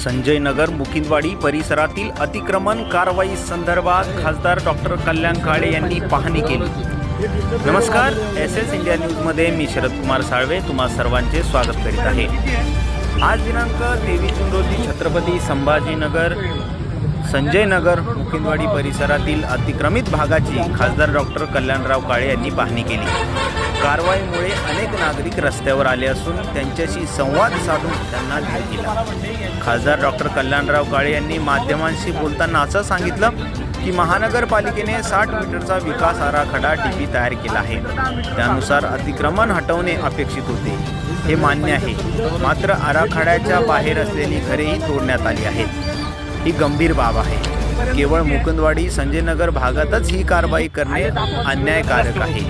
संजय नगर मुकिंदवाडी परिसरातील अतिक्रमण कारवाई संदर्भात खासदार डॉक्टर कल्याण काळे यांनी पाहणी केली. नमस्कार एस एस इंडिया न्यूजमध्ये मी शरद कुमार साळवे तुम्हा सर्वांचे स्वागत करीत आहे. आज दिनांक तेवीस जून रोजी छत्रपती संभाजीनगर संजय नगर मुकिंदवाडी परिसरातील अतिक्रमित भागाची खासदार डॉक्टर कल्याणराव काळे यांनी पाहणी केली. कारवाईमुळे अनेक नागरिक रस्त्यावर आले असून त्यांच्याशी संवाद साधून त्यांना न्याय दिला. खासदार डॉक्टर कल्याणराव काळे यांनी माध्यमांशी बोलताना असं सांगितलं की महानगरपालिकेने साठ मीटरचा विकास आराखडा डीपी तयार केला आहे. त्यानुसार अतिक्रमण हटवणे अपेक्षित होते. हे मान्य आहे. मात्र आराखड्याच्या बाहेर असलेली घरेही तोडण्यात आली आहेत. ही गंभीर बाब आहे. केवळ मुकुंदवाडी संजयनगर भागातच ही कारवाई करणे अन्यायकारक आहे.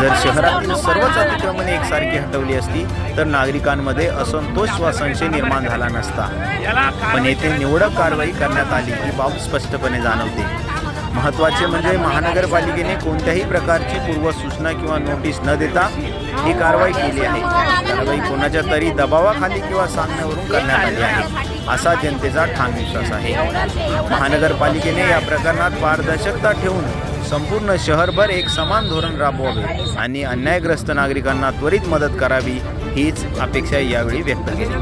जर शहरातील सर्वच अतिक्रमणे एकसारखी हटवली असती तर नागरिकांमध्ये असंतोष व संशय निर्माण झाला नसता. पण येथे निवडक कारवाई करण्यात आली ही बाब स्पष्टपणे जाणवते. महत्त्वाचे म्हणजे महानगरपालिकेने कोणत्याही प्रकारची पूर्वसूचना किंवा नोटीस न देता ही कारवाई केली आहे. कारवाई कोणाच्या तरी दबावाखाली किंवा सांगण्यावरून करण्यात आली आहे असा जनतेचा ठाम विश्वास आहे. महानगरपालिकेने या प्रकरणात पारदर्शकता ठेवून संपूर्ण शहरभर एक समान धोरण राबवावे आणि अन्यायग्रस्त नागरिकांना त्वरित मदत करावी हीच अपेक्षा यावेळी व्यक्त केली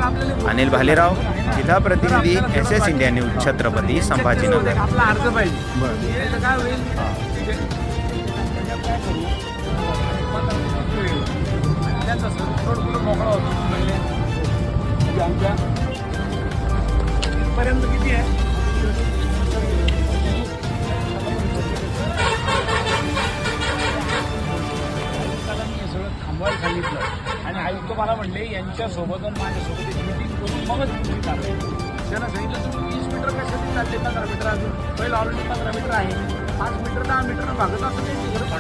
अनिल भालेराव जिल्हा प्रतिनिधी S S India news Chhatrapati Sambhajinagar. पर्यंत किती आहे आणि आयुक्त मला म्हणले यांच्यासोबत आणि माझ्यासोबत एक मिटिंग करून मगच तुम्ही चालले त्यांना सांगितलं तुम्ही वीस मीटर कशासाठी चालले पंधरा मीटर अजून? पहिलं ऑलरेडी पंधरा मीटर आहे. पाच मीटर दहा मीटर भागत असं त्यांची घरं